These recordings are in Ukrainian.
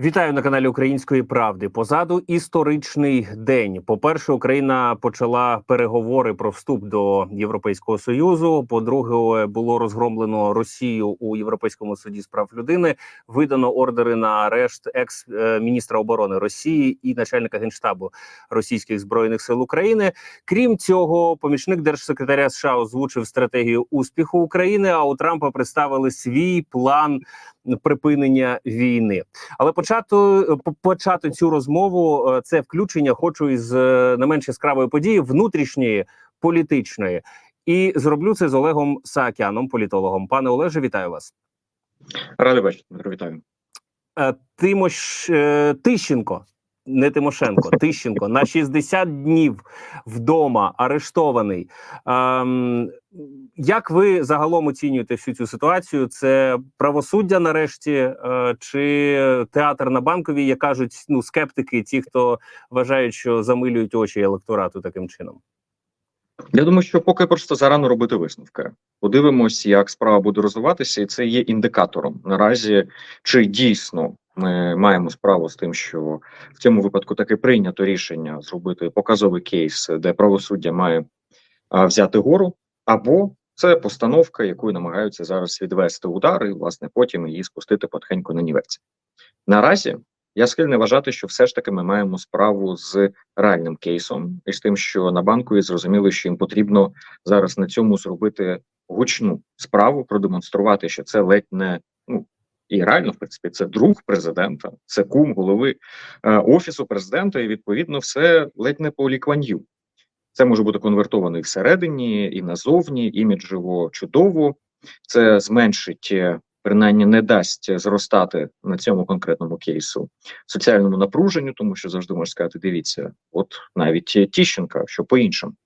Вітаю на каналі Української правди. Позаду історичний день. По перше, Україна почала переговори про вступ до Європейського союзу. По-друге, було розгромлено Росію у Європейському суді з прав людини. Видано ордери на арешт екс е, міністра оборони Росії і начальника генштабу російських збройних сил України. Крім цього, помічник держсекретаря США озвучив стратегію успіху України. А у Трампа представили свій план припинення війни. Але почати, почати цю розмову е, це включення хочу із е, не менш яскравої події внутрішньої політичної. І зроблю це з Олегом Саакяном, політологом. Пане Олеже, вітаю вас. Радий бачити, вітаю. Е, Тимош Тищенко, не Тимошенко, Тищенко на 60 днів вдома арештований. Ем, як ви загалом оцінюєте всю цю ситуацію? Це правосуддя нарешті, е, чи театр на банковій, як кажуть, ну скептики, ті, хто вважають, що замилюють очі електорату таким чином? Я думаю, що поки просто зарано робити висновки. Подивимось, як справа буде розвиватися, і це є індикатором наразі, чи дійсно ми маємо справу з тим, що в цьому випадку таки прийнято рішення зробити показовий кейс, де правосуддя має а, взяти гору, або це постановка, якою намагаються зараз відвести удар, і власне потім її спустити потихеньку на нівець. Наразі я схильний вважати, що все ж таки ми маємо справу з реальним кейсом, і з тим, що на банку зрозуміли, що їм потрібно зараз на цьому зробити гучну справу, продемонструвати, що це ледь не ну і реально, в принципі, це друг президента, це кум голови е, офісу президента, і відповідно все ледь не по лікванью. Це може бути конвертовано і всередині, і назовні, іміджево чудово. Це зменшить, е, принаймні не дасть зростати на цьому конкретному кейсу соціальному напруженню, тому що завжди можна сказати: дивіться, от навіть Тіщенка, що по іншим,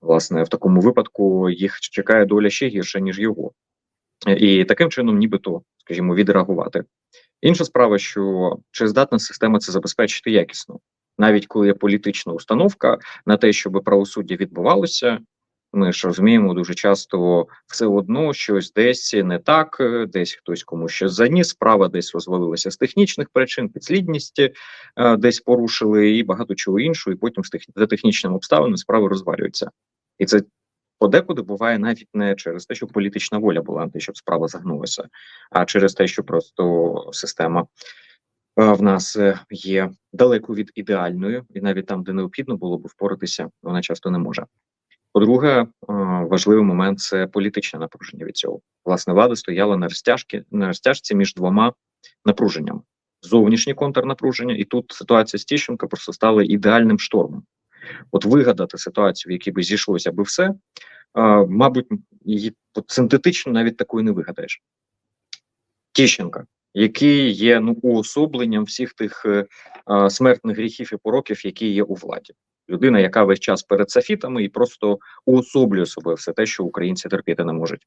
власне, в такому випадку їх чекає доля ще гірша, ніж його, і таким чином, нібито, скажімо, відреагувати. Інша справа, що чи здатна система це забезпечити якісно, навіть коли є політична установка на те, щоб правосуддя відбувалося. Ми ж розуміємо дуже часто все одно щось десь не так, е, десь хтось комусь щось заніс, справа десь розвалилася з технічних причин, підслідність е, десь порушили і багато чого іншого, і потім за технічними обставинами справи розвалюються. І це подекуди буває навіть не через те, що політична воля була на те, щоб справа загнулася, а через те, що просто система е, в нас є далеко від ідеальної, і навіть там, де необхідно було б впоратися, вона часто не може. По-друге, е, важливий момент це політичне напруження від цього. Власне, влада стояла на розтяжки на розтяжці між двома напруженнями: зовнішнє контрнапруження, і тут ситуація з Тіщенко просто стала ідеальним штормом. От вигадати ситуацію, в якій би зійшлося би все, е, мабуть, її синтетично навіть такої не вигадаєш. Тіщенка, який є ну уособленням всіх тих е, смертних гріхів і пороків, які є у владі. Людина, яка весь час перед софітами і просто уособлює собою все те, що українці терпіти не можуть,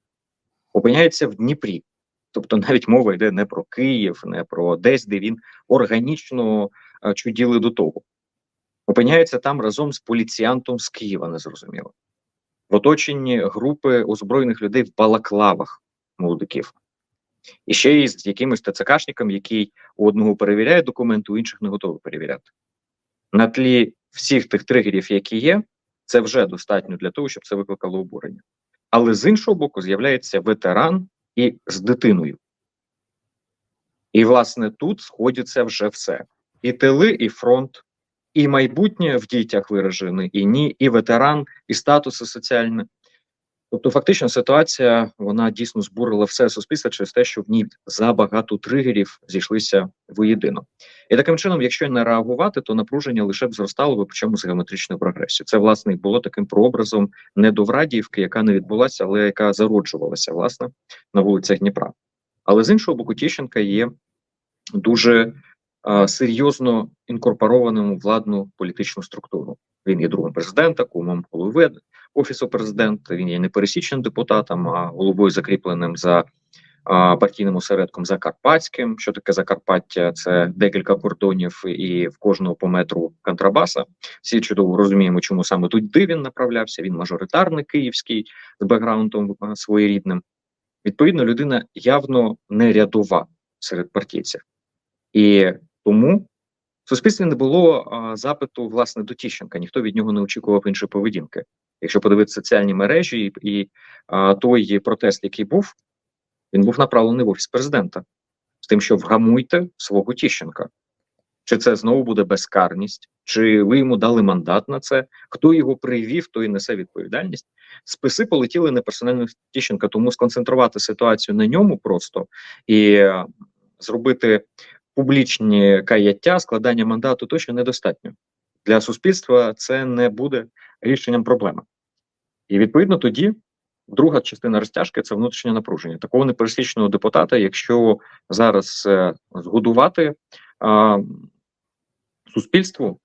опиняється в Дніпрі. Тобто навіть мова йде не про Київ, не про десь, де він органічно е, чуділи до того. Опиняється там разом з поліціянтом з Києва, незрозуміло. В оточенні групи озброєних людей в балаклавах молодиків. І ще й з якимось ТЦКшником, який у одного перевіряє документи, у інших не готовий перевіряти. На тлі всіх тих тригерів, які є, це вже достатньо для того, щоб це викликало обурення. Але з іншого боку, з'являється ветеран і з дитиною. І, власне, тут сходиться вже все: і тили, і фронт, і майбутнє в дітях виражене, і ні, і ветеран, і статуси соціальні. Тобто, фактично, ситуація вона дійсно збурила все суспільство через те, що в ній забагато тригерів зійшлися воєдино. І таким чином, якщо не реагувати, то напруження лише б зростало би причому з геометричною прогресією. Це власне було таким прообразом недоврадіївки, яка не відбулася, але яка зароджувалася власне на вулицях Дніпра. Але з іншого боку, Тіщенка є дуже е, серйозно інкорпорованим у владну політичну структуру. Він є другом президента, кумом голови офісу президента. Він є не пересічним депутатом, а головою закріпленим за партійним осередком Закарпатським. Що таке Закарпаття? Це декілька кордонів і в кожного по метру контрабаса. Всі чудово розуміємо, чому саме туди він направлявся. Він мажоритарний київський з бекграундом своєрідним. Відповідно, людина явно не рядова серед партійців. І Тому в суспільстві не було а, запиту власне до Тіщенка. Ніхто від нього не очікував іншої поведінки. Якщо подивитися соціальні мережі і, і а, той протест, який був, він був направлений в офіс президента з тим, що вгамуйте свого Тіщенка. Чи це знову буде безкарність, чи ви йому дали мандат на це? Хто його привів, той несе відповідальність. Списи полетіли не персонально Тіщенка, тому сконцентрувати ситуацію на ньому просто і зробити публічні каяття, складання мандату точно недостатньо. Для суспільства це не буде рішенням проблеми. І відповідно тоді друга частина розтяжки це внутрішнє напруження. Такого непересічного депутата, якщо зараз е, згодувати е, суспільству,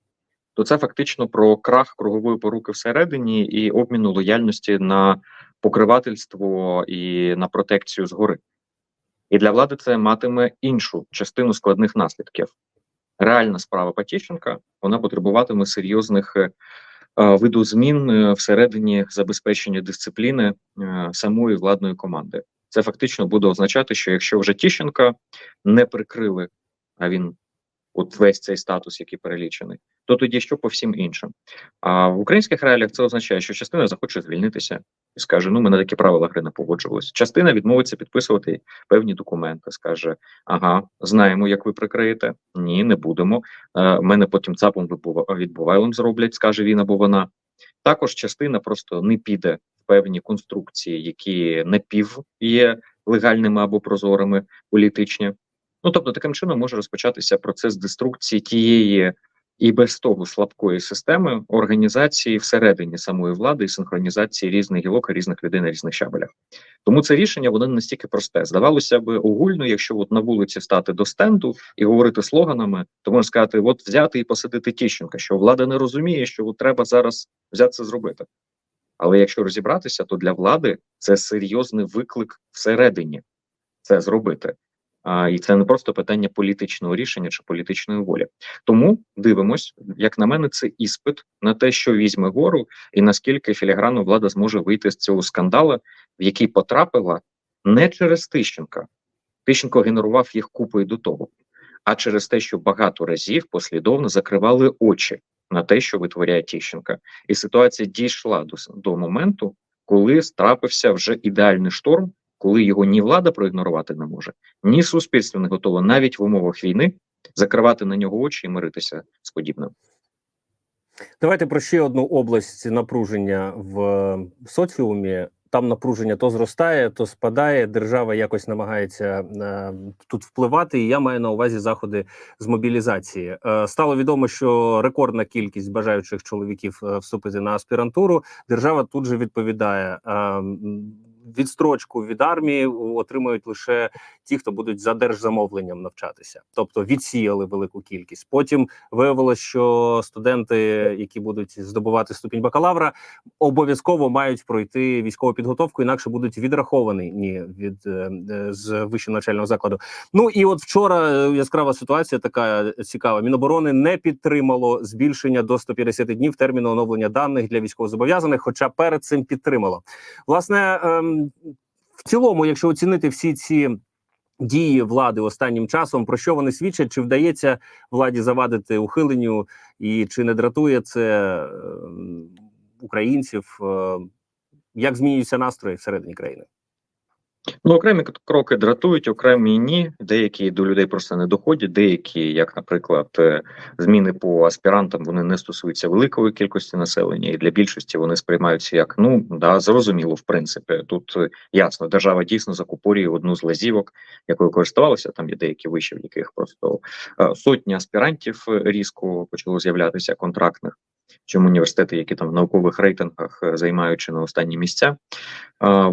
то це фактично про крах кругової поруки всередині і обміну лояльності на покривательство і на протекцію згори. І для влади це матиме іншу частину складних наслідків. Реальна справа Патіщенка вона потребуватиме серйозних е, змін е, всередині забезпечення дисципліни е, самої владної команди. Це фактично буде означати, що якщо вже Тіщенка не прикрили, а він от весь цей статус, який перелічений, то тоді що по всім іншим. А в українських реаліях це означає, що частина захоче звільнитися і скаже: ну, ми на такі правила гри не погоджувалися. Частина відмовиться підписувати певні документи, скаже: ага, знаємо, як ви прикриєте. Ні, не будемо. Е, мене потім цапом відбувайлом зроблять, скаже він або вона. Також частина просто не піде в певні конструкції, які напів є легальними або прозорими, політичні. Ну тобто, таким чином може розпочатися процес деструкції тієї і без того слабкої системи організації всередині самої влади і синхронізації різних гілок, різних людей на різних щабелях. Тому це рішення воно не настільки просте. Здавалося б, огульно, якщо от на вулиці стати до стенду і говорити слоганами, то можна сказати: от взяти і посадити Тіщенка, що влада не розуміє, що от треба зараз взяти це зробити. Але якщо розібратися, то для влади це серйозний виклик всередині це зробити. І це не просто питання політичного рішення чи політичної волі. Тому дивимось, як на мене, це іспит на те, що візьме гору, і наскільки філігранно влада зможе вийти з цього скандалу, в який потрапила не через Тищенка. Тищенко генерував їх купою до того, а через те, що багато разів послідовно закривали очі на те, що витворяє Тищенка. І ситуація дійшла до, до моменту, коли трапився вже ідеальний шторм, коли його ні влада проігнорувати не може, ні суспільство не готове навіть в умовах війни закривати на нього очі і миритися з подібним. Давайте про ще одну область напруження в соціумі. Там напруження то зростає, то спадає. Держава якось намагається е, тут впливати. І я маю на увазі заходи з мобілізації. Е, стало відомо, що рекордна кількість бажаючих чоловіків е, вступити на аспірантуру. Держава тут же відповідає. Е, Відстрочку від армії отримують лише ті, хто будуть за держзамовленням навчатися, тобто відсіяли велику кількість. Потім виявилось, що студенти, які будуть здобувати ступінь бакалавра, обов'язково мають пройти військову підготовку, інакше будуть відраховані ні, від е, е, з вищого навчального закладу. Ну і от вчора е, яскрава ситуація така цікава. Міноборони не підтримало збільшення до 150 днів терміну оновлення даних для військовозобов'язаних, хоча перед цим підтримало. Власне, ем, в цілому, якщо оцінити всі ці дії влади останнім часом, про що вони свідчать, чи вдається владі завадити ухиленню, і чи не дратує це ем, українців? Е, Як змінюються настрої всередині країни? Ну, окремі кроки дратують, окремі ні. Деякі до людей просто не доходять. Деякі, як, наприклад, е, зміни по аспірантам, вони не стосуються великої кількості населення, і для більшості вони сприймаються як ну да, зрозуміло, в принципі. Тут е, ясно, держава дійсно закупорює одну з лазівок, якою користувалася. Там є деякі виші, в яких просто е, сотні аспірантів різко почало з'являтися контрактних. Чому університети, які там в наукових рейтингах е, займають чи на останні місця,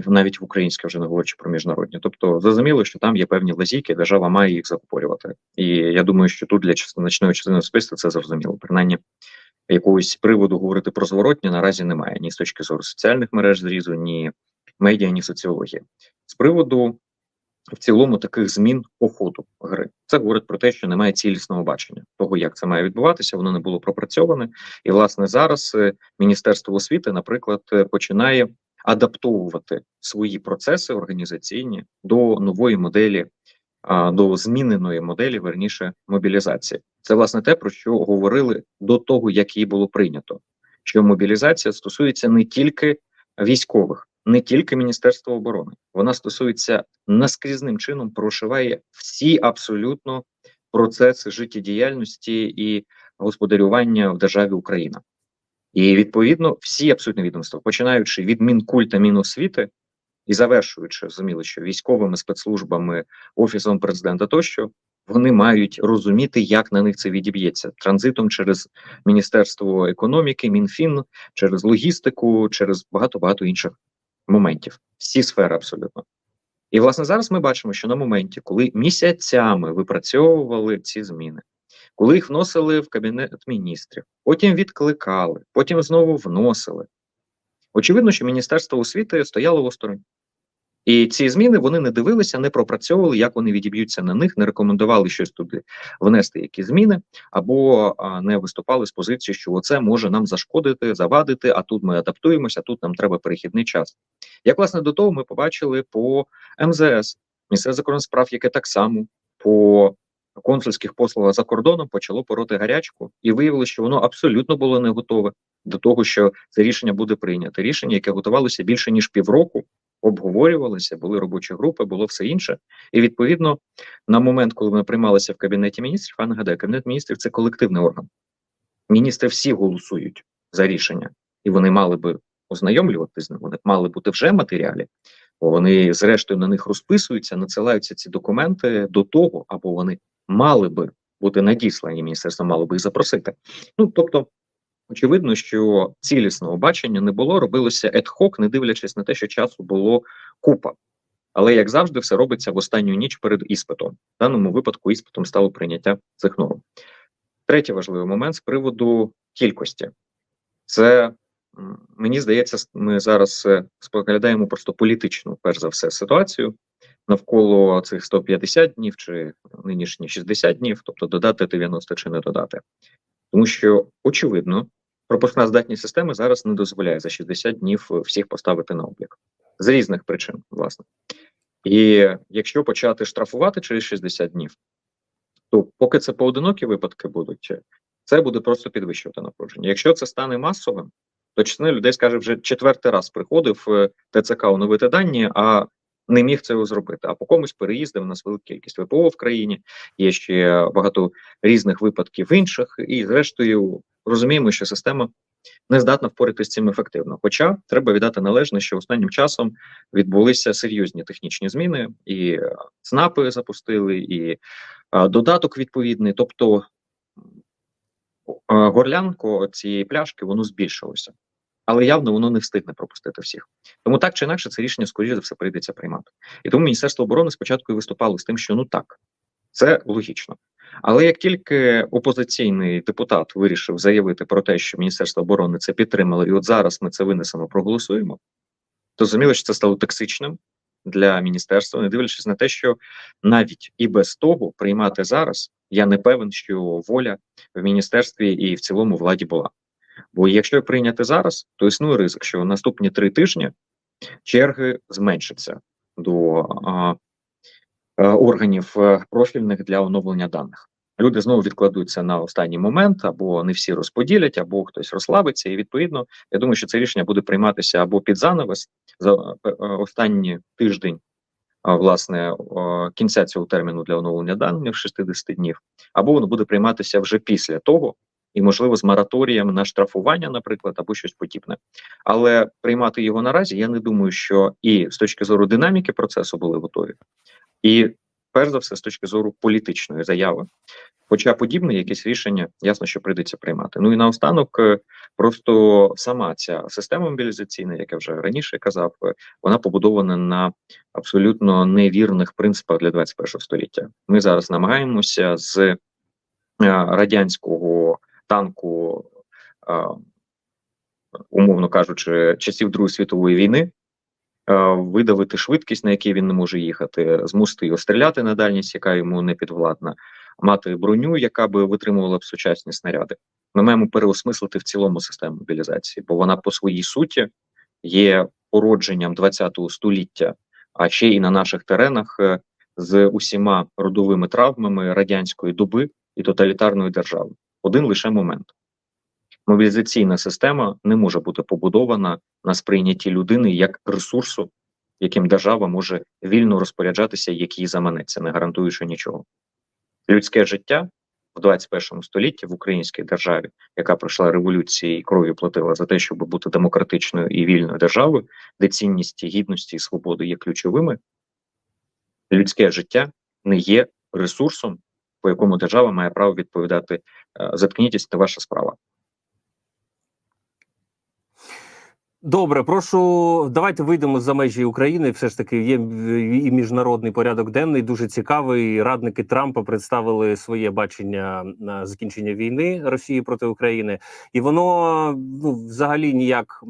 навіть в українське вже не говорячи про міжнародні. Тобто зрозуміло, що там є певні лазійки, держава має їх закупорювати. І я думаю, що тут для значної частини суспільства це зрозуміло. Принаймні, якогось приводу говорити про зворотні наразі немає ні з точки зору соціальних мереж зрізу, ні медіа, ні соціології. З приводу в цілому таких змін по ходу гри. Це говорить про те, що немає цілісного бачення того, як це має відбуватися. Воно не було пропрацьоване. І власне зараз е, Міністерство освіти, наприклад, е, починає адаптовувати свої процеси організаційні до нової моделі до зміненої моделі, верніше мобілізації. Це власне те, про що говорили до того, як її було прийнято. Що мобілізація стосується не тільки військових, не тільки Міністерства оборони, вона стосується наскрізним чином, прошиває всі абсолютно процеси життєдіяльності і господарювання в державі Україна. І відповідно всі абсолютно відомства, починаючи від Мінкульта Міносвіти і завершуючи, зрозуміло, що військовими спецслужбами, офісом президента тощо, вони мають розуміти, як на них це відіб'ється транзитом через Міністерство економіки, Мінфін, через логістику, через багато багато інших моментів. Всі сфери абсолютно. І власне зараз ми бачимо, що на моменті, коли місяцями випрацьовували ці зміни, коли їх вносили в кабінет міністрів, потім відкликали, потім знову вносили. Очевидно, що Міністерство освіти стояло в осторонь. І ці зміни вони не дивилися, не пропрацьовували, як вони відіб'ються на них, не рекомендували щось туди внести, які зміни, або не виступали з позиції, що оце може нам зашкодити, завадити, а тут ми адаптуємося, тут нам треба перехідний час. Як власне до того ми побачили по МЗС, Міністерство закордонних справ, яке так само по консульських послугах за кордоном почало пороти гарячку, і виявилося, що воно абсолютно було не готове до того, що це рішення буде прийнято. Рішення, яке готувалося більше ніж півроку, обговорювалося, були робочі групи, було все інше. І відповідно на момент, коли воно приймалося в кабінеті міністрів, а нагадаю, кабінет міністрів це колективний орган. Міністри всі голосують за рішення, і вони мали би ознайомлювати з ним, вони мали бути вже матеріалі. Вони, зрештою, на них розписуються, надсилаються ці документи до того, або вони мали би бути надіслані, міністерство мало би їх запросити. Ну тобто, очевидно, що цілісного бачення не було, робилося ед-хок, не дивлячись на те, що часу було купа. Але як завжди, все робиться в останню ніч перед іспитом. В даному випадку іспитом стало прийняття цих норм. Третій важливий момент з приводу кількості. Це мені здається, ми зараз е, споглядаємо просто політичну, перш за все, ситуацію навколо цих 150 днів чи нинішні 60 днів, тобто додати 90 чи не додати, тому що очевидно, пропускна здатність системи зараз не дозволяє за 60 днів всіх поставити на облік з різних причин, власне. І якщо почати штрафувати через 60 днів, то поки це поодинокі випадки будуть, це буде просто підвищувати напруження. Якщо це стане масовим, то частина людей скаже, вже четвертий раз приходив ТЦК оновити дані, а не міг цього зробити. А по комусь переїздив у нас велика кількість ВПО в країні. Є ще багато різних випадків інших, і зрештою розуміємо, що система не здатна впоратися з цим ефективно. Хоча треба віддати належне, що останнім часом відбулися серйозні технічні зміни, і ЦНАПи запустили, і додаток відповідний. Тобто а, горлянко цієї пляшки воно збільшилося. Але явно воно не встигне пропустити всіх. Тому так чи інакше це рішення, скоріше за все, прийдеться приймати. І тому Міністерство оборони спочатку і виступало з тим, що ну так, це логічно. Але як тільки опозиційний депутат вирішив заявити про те, що Міністерство оборони це підтримало, і от зараз ми це винесемо, проголосуємо, то зрозуміло, що це стало токсичним для міністерства, не дивлячись на те, що навіть і без того приймати зараз я не певен, що воля в міністерстві і в цілому владі була. Бо якщо прийняти зараз, то існує ризик, що наступні три тижні черги зменшаться до органів е, профільних для оновлення даних. Люди знову відкладуться на останній момент, або не всі розподілять, або хтось розслабиться. І відповідно, я думаю, що це рішення буде прийматися або під занавес за е, останній тиждень, власне, кінця цього терміну для оновлення даних 60 днів, або воно буде прийматися вже після того і, можливо, з мораторієм на штрафування, наприклад, або щось подібне. Але приймати його наразі я не думаю, що і з точки зору динаміки процесу були готові, і перш за все, з точки зору політичної заяви. Хоча подібне якесь рішення, ясно, що прийдеться приймати. Ну і наостанок, е, просто сама ця система мобілізаційна, як я вже раніше казав, е, вона побудована на абсолютно невірних принципах для 21 століття. Ми зараз намагаємося з е, радянського танку, умовно кажучи, часів Другої світової війни, видавити швидкість, на якій він не може їхати, змусити його стріляти на дальність, яка йому не підвладна, мати броню, яка би витримувала б сучасні снаряди. Ми маємо переосмислити в цілому систему мобілізації, бо вона по своїй суті є породженням ХХ століття, а ще і на наших теренах е, з усіма родовими травмами радянської доби і тоталітарної держави. Один лише момент. Мобілізаційна система не може бути побудована на сприйнятті людини як ресурсу, яким держава може вільно розпоряджатися, як їй заманеться, не гарантуючи нічого. Людське життя в 21 столітті в українській державі, яка пройшла революції і кров'ю платила за те, щоб бути демократичною і вільною державою, де цінності, гідності і свободи є ключовими, людське життя не є ресурсом, по якому держава має право відповідати. е, Заткнітесь, це ваша справа. Добре, прошу, давайте вийдемо за межі України. Все ж таки є і міжнародний порядок денний, дуже цікавий. Радники Трампа представили своє бачення на закінчення війни Росії проти України, і воно ну взагалі ніяк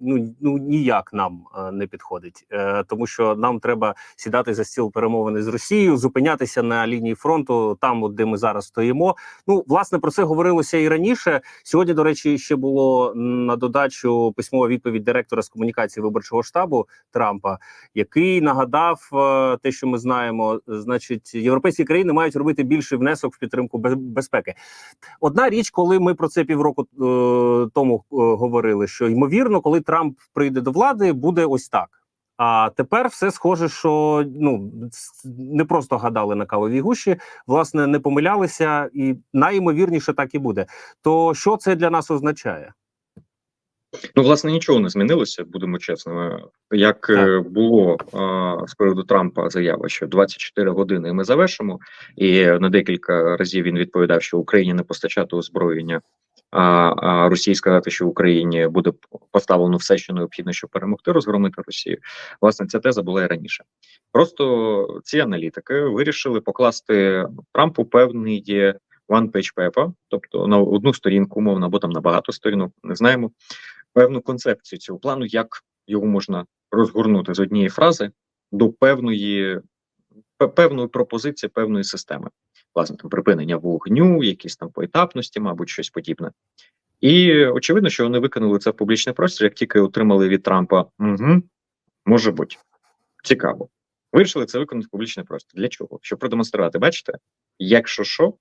ну, ну ніяк нам е, не підходить, е, тому що нам треба сідати за стіл перемовини з Росією, зупинятися на лінії фронту, там, от де ми зараз стоїмо. Ну власне про це говорилося і раніше. Сьогодні, до речі, ще було на додачу письмова відповідь директора з комунікації виборчого штабу Трампа, який нагадав е, те, що ми знаємо. Значить, європейські країни мають робити більший внесок в підтримку безпеки. Одна річ, коли ми про це півроку е, тому е, говорили, що ймовірно, коли Трамп прийде до влади, буде ось так. А тепер все схоже, що ну не просто гадали на кавовій гущі, власне, не помилялися, і найімовірніше так і буде. То що це для нас означає? Ну, власне, нічого не змінилося, будемо чесними. Як е, було е, з приводу Трампа заява, що 24 години ми завершимо, і на декілька разів він відповідав, що Україні не постачати озброєння, а, а Росії сказати, що Україні буде поставлено все, що необхідно, щоб перемогти, розгромити Росію. Власне, ця теза була і раніше. Просто ці аналітики вирішили покласти Трампу певний є one-page paper, тобто на одну сторінку, умовно, або там на багато сторінок, не знаємо певну концепцію цього плану, як його можна розгорнути з однієї фрази до певної певної пропозиції, певної системи. Власне, там припинення вогню, якісь там поетапності, мабуть, щось подібне. І очевидно, що вони викинули це в публічний простір, як тільки отримали від Трампа угу, може бути. Цікаво. Вирішили це виконати в публічний простір. Для чого? Щоб продемонструвати, бачите, якщо що,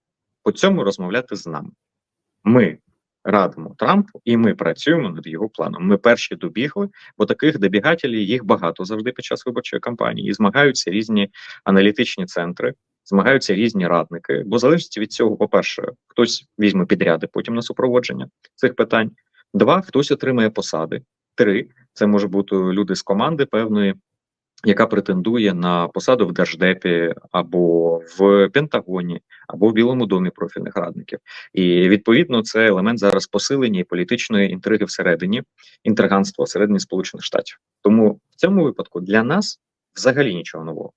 по цьому розмовляти з нами. Ми радимо Трампу, і ми працюємо над його планом. Ми перші добігли, бо таких добігателів їх багато завжди під час виборчої кампанії. І змагаються різні аналітичні центри, змагаються різні радники. Бо в залежності від цього, по-перше, хтось візьме підряди потім на супроводження цих питань. Два, хтось отримає посади. Три, це може бути люди з команди певної, яка претендує на посаду в держдепі або в Пентагоні, або в Білому домі профільних радників. І відповідно це елемент зараз посилення і політичної інтриги всередині інтриганства всередині Сполучених Штатів. Тому в цьому випадку для нас взагалі нічого нового.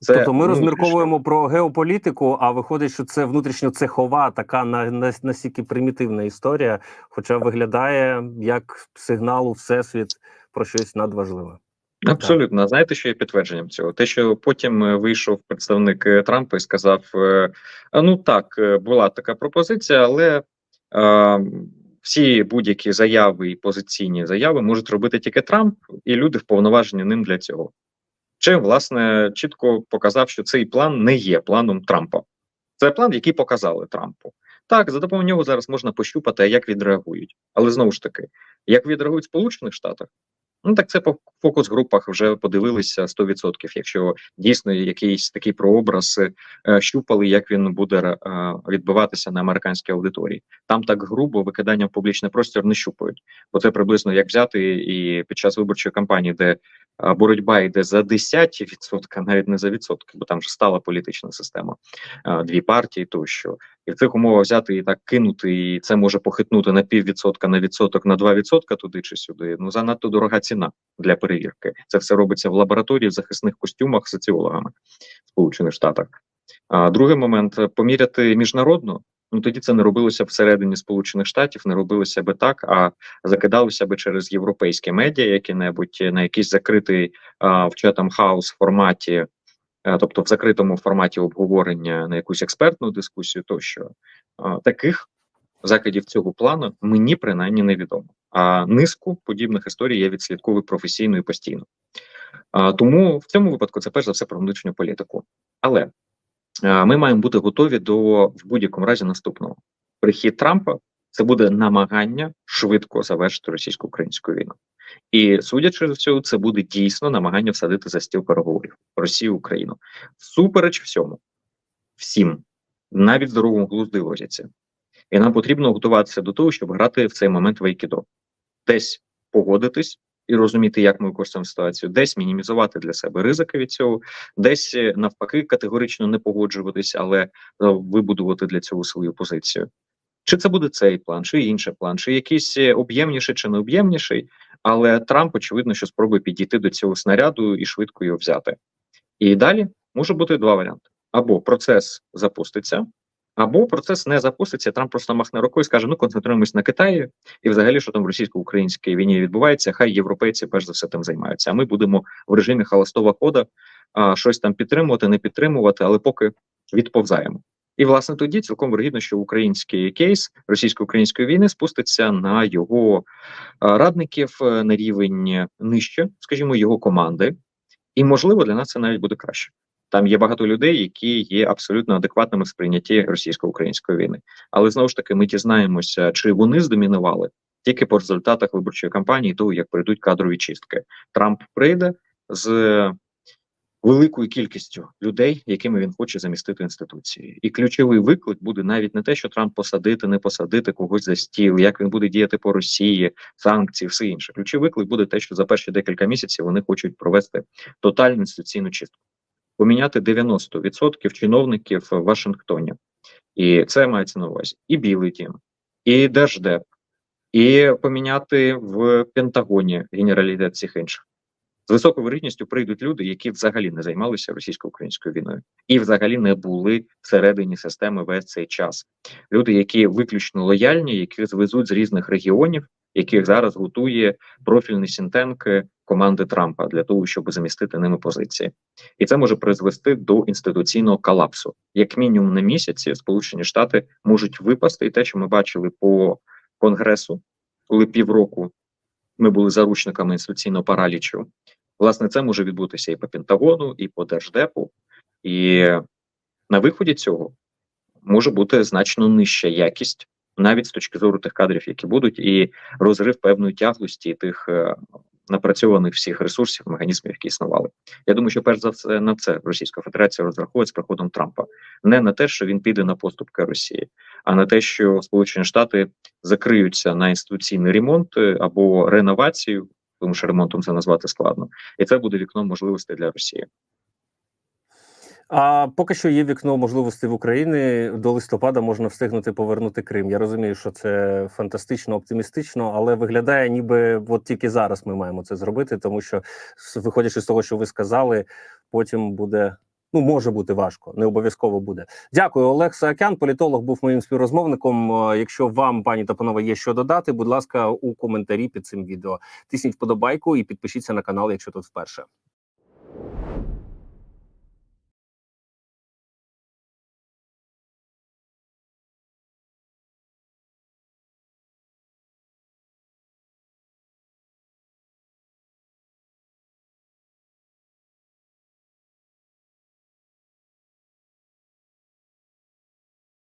Це тобто ми внутрішня- розмірковуємо про геополітику, а виходить, що це внутрішньоцехова, така на, на настільки примітивна історія, хоча виглядає як сигнал у всесвіт про щось надважливе. Абсолютно, знаєте, що є підтвердженням цього? Те, що потім е, вийшов представник е, Трампа і сказав: е, ну так, була така пропозиція, але е, всі будь-які заяви і позиційні заяви можуть робити тільки Трамп, і люди вповноважені ним для цього. Чим, власне, чітко показав, що цей план не є планом Трампа. Це план, який показали Трампу. Так, за допомогою нього зараз можна пощупати, як відреагують. Але знову ж таки, як відреагують в Сполучених Штатах, Ну так це по фокус-групах вже подивилися 100%, якщо дійсно якийсь такий прообраз е, щупали, як він буде е, відбиватися на американській аудиторії. Там так грубо викиданням в публічний простір не щупають, бо це приблизно як взяти і під час виборчої кампанії, де е, боротьба йде за десяті відсотка, навіть не за відсотки, бо там ж стала політична система, дві партії тощо. І в цих умовах взяти і так кинути, і це може похитнути на піввідсотка, на відсоток, на два відсотка туди чи сюди. Ну занадто дорога ціна для перевірки. Це все робиться в лабораторії в захисних костюмах соціологами в Сполучених Штатах. А другий момент поміряти міжнародно. Ну тоді це не робилося всередині Сполучених Штатів, не робилося би так, а закидалося би через європейські медіа, які-небудь на якийсь закритий а, в чатам хаус форматі. Е, тобто в закритому форматі обговорення на якусь експертну дискусію, тощо таких закидів цього плану мені принаймні невідомо. А низку подібних історій я відслідковую професійно і постійно. Тому в цьому випадку це перш за все про внутрішню політику. Але ми маємо бути готові до в будь-якому разі наступного прихід Трампа. Це буде намагання швидко завершити російсько-українську війну, і судячи з цього, це буде дійсно намагання всадити за стіл переговорів Росію Україну всупереч всьому, всім, навіть здоровому глузду возяться. І нам потрібно готуватися до того, щоб грати в цей момент в айкідо. десь погодитись і розуміти, як ми використовуємо ситуацію, десь мінімізувати для себе ризики від цього, десь е, навпаки категорично не погоджуватись, але е, вибудувати для цього свою позицію. Чи це буде цей план, чи інший план, чи якийсь е, об'ємніший, чи не об'ємніший, але Трамп, очевидно, що спробує підійти до цього снаряду і швидко його взяти. І далі може бути два варіанти: або процес запуститься, або процес не запуститься. Трамп просто махне рукою і скаже: ну концентруємось на Китаї, і взагалі, що там в російсько-українській війні відбувається, хай європейці перш за все тим займаються. А ми будемо в режимі холостого хода а, щось там підтримувати, не підтримувати, але поки відповзаємо. І власне тоді цілком вирогідно, що український кейс російсько-української війни спуститься на його радників е, на рівень нижче, скажімо, його команди, і можливо для нас це навіть буде краще. Там є багато людей, які є абсолютно адекватними в сприйнятті російсько-української війни. Але знову ж таки, ми дізнаємося, чи вони здомінували тільки по результатах виборчої кампанії, того як прийдуть кадрові чистки. Трамп прийде з великою кількістю людей, якими він хоче замістити інституції. І ключовий виклик буде навіть не те, що Трамп посадити, не посадити когось за стіл, як він буде діяти по Росії, санкції, все інше. Ключовий виклик буде те, що за перші декілька місяців вони хочуть провести тотальну інституційну чистку поміняти 90% чиновників в Вашингтоні, і це мається на увазі і Білий Дім, і Держдеп, і поміняти в Пентагоні генералітет всіх інших. З високою вирогідністю прийдуть люди, які взагалі не займалися російсько-українською війною, і взагалі не були всередині системи весь цей час. Люди, які виключно лояльні, яких звезуть з різних регіонів, яких зараз готує профільний сінтенк команди Трампа для того, щоб замістити ними позиції, і це може призвести до інституційного колапсу. Як мінімум на місяці Сполучені Штати можуть випасти, і те, що ми бачили по конгресу, коли півроку ми були заручниками інституційного паралічу. Власне, це може відбутися і по Пентагону, і по Держдепу, і на виході цього може бути значно нижча якість, навіть з точки зору тих кадрів, які будуть, і розрив певної тяглості тих е, напрацьованих всіх ресурсів, механізмів, які існували. Я думаю, що перш за все на це Російська Федерація розраховує з приходом Трампа, не на те, що він піде на поступки Росії, а на те, що Сполучені Штати закриються на інституційний ремонт е, або реновацію, тому що ремонтом це назвати складно, і це буде вікно можливостей для Росії. А поки що є вікно можливостей в Україні до листопада можна встигнути повернути Крим. Я розумію, що це фантастично оптимістично, але виглядає, ніби от тільки зараз ми маємо це зробити, тому що виходячи з того, що ви сказали, потім буде. Ну, може бути важко, не обов'язково буде. Дякую, Олег Саакян, політолог, був моїм співрозмовником. Е, Якщо вам, пані та панове, є що додати, будь ласка, у коментарі під цим відео. Тисніть вподобайку і підпишіться на канал, якщо тут вперше.